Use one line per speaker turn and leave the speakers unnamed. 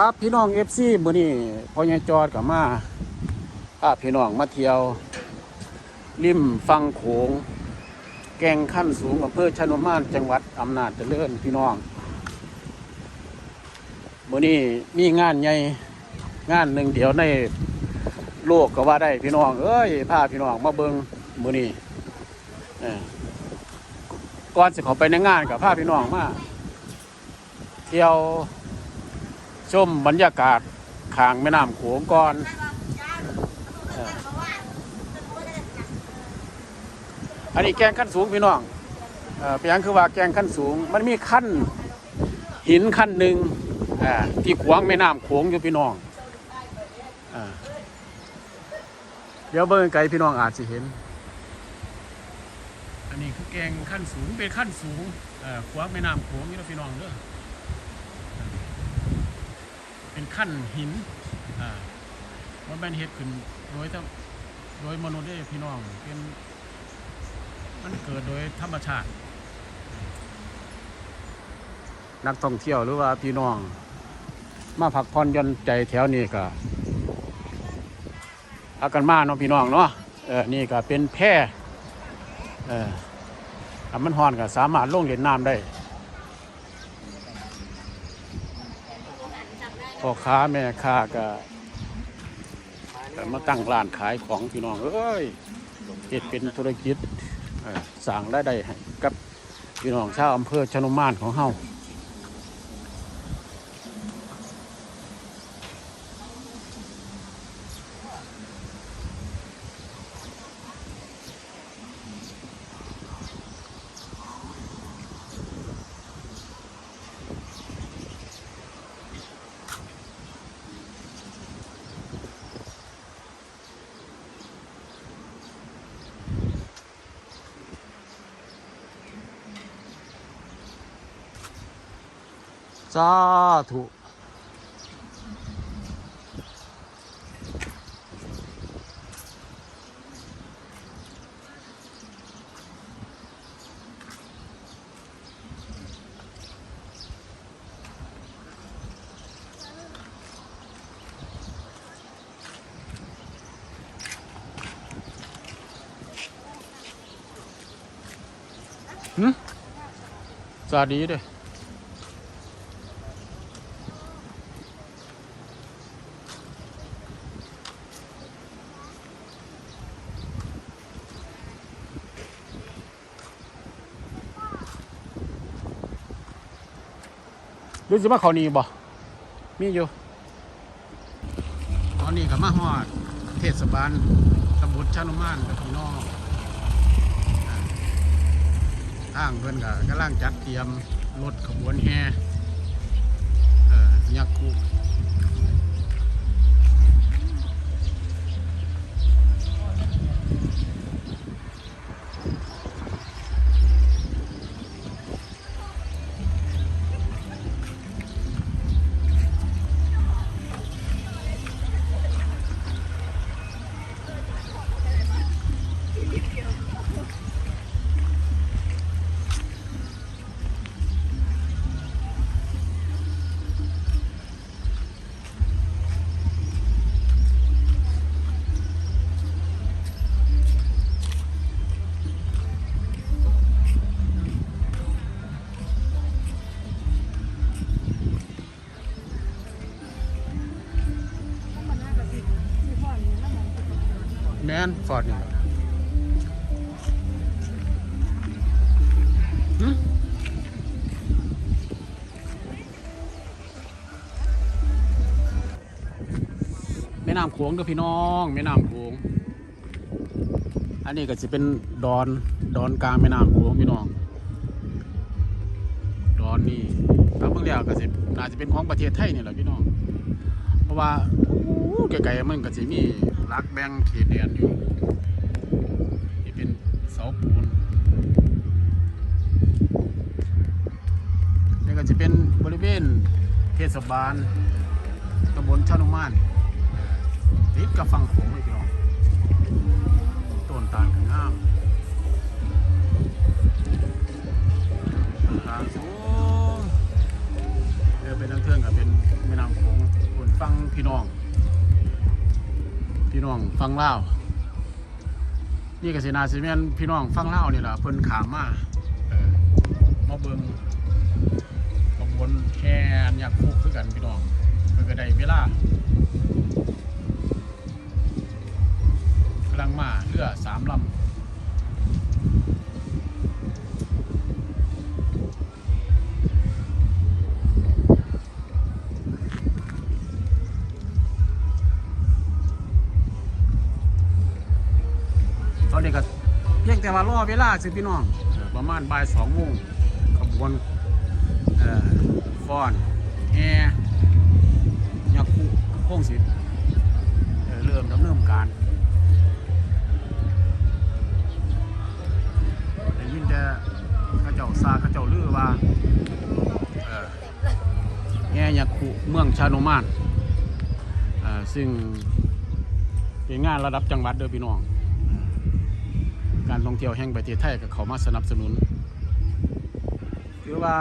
ครับพี่น้องเอฟซีมื้อนี้พ่อใหญ่จอดกับมาพาพี่น้องมาเที่ยว ริมฟังโขง แกงขั้นสูงอำเภอชนมานจังหวัดอำนาจเจริญพี่น้องมื้อนี้มีงานใหญ่งานหนึ่งเดียวในโลกก็ว่าได้พี่น้อง เอ้ยพาพี่น้องมาเบิงมื้อนี้ก่อนสิเข้าไปในงานกับพาพี่น้องมาเที่ยว ชมบรรยากาศขางแม่น้ำโขงก่อนอันนี้แกงขั้นสูงพี่น้องเอ่อเป็นหยังคือว่าแกงขั้นสูง มันมีขั้นหินขั้นหนึ่งอ่าที่ขวางแม่น้ำโขงอยู่พี่น้องอ่าเดี๋ยวเบิ่งไกลพี่น้องอาจจะเห็น อันนี้คือแกงขั้นสูงเป็นขั้นสูงอ่อขวางแม่น้ำโขงอยู่นะพี่น้องเด้อ เป็นขั้นหินอ่าว่าแม่นเฮ็ดขึ้นโดยทั้งโดยมนุษย์เด้พี่น้องเป็นมันเกิดโดยธรรมชาติ นักท่องเที่ยวหรือว่าพี่น้อง มาพักผ่อนย่อนใจแถวนี้ก็พักกันมาเนาะพี่น้องเนาะเออนี่ก็เป็นแพร่เออมันฮ้อนก็สามารถลงเล่นน้ำได้ พ่อค้าแม่ค้าก็มาตั้งร้านขายของพี่น้องเอ้ยเจ็ดเป็นธุรกิจสั่งรายได้ให้กับพี่น้องชาวอำเภอชนุมานของเฮา สาธุหึสวั หรือรู้สึกว่าเขานี่บ่มีอยู่ ตอนนี้ก็มาฮอด เทศบาลตำบลชานุมานกับพี่น้องทางเพื่อนก็กำลังจัดเตรียมรถขบวนแห่เออยักษ์คุ มนฟอร์ดนี่แม่น้ำโขงเด้อพี่น้องแม่น้ำโขงอันนี้ก็จะเป็นดอนดอนกลางแม่น้ำโขงพี่น้อง ดอนนี่ถ้าเบิ่งแล้วก็สิน่าจะเป็นของประเทศไทยนี่แหละพี่น้อง เพราะว่า ไกลๆมันก็จะมีรักแบงเขตแดนอยู่ที่เป็นเสาปูนนี่ก็จะเป็นบริเวณเทศบาลตำบลชานุมานติดกับฝั่งโขงเลยพี่น้องต้นตาลกันงามทางสู น้องฟังเล่าวนี่ก็สินาสิแม่นพี่น้องฟังเล่าวนี่ล่ะเพิ่นขามมาเออมาเบิ่งขบวนแห่อันยักษ์คุกคือกันพี่น้องเพิ่นก็ได้เวลากำลังมาเรือสามลำ นี้ก็เพียงแต่ว่ารอเวลาสิพี่น้องประมาณบ่ายสองโมงขบวนฟอนแอยักษ์คู่โค้งสิเอ่อเริ่มดำเนินการได้ยินแต่ข้าเจ้าซาข้าเจ้าลือว่าเอ่ยักษ์คู่เมืองชาโนมานซึ่งเป็นงานระดับจังหวัดเด้อพี่น้อง การท่องเที่ยวแห่งประเทศไทยก็เขามาสนับสนุน ถือว่า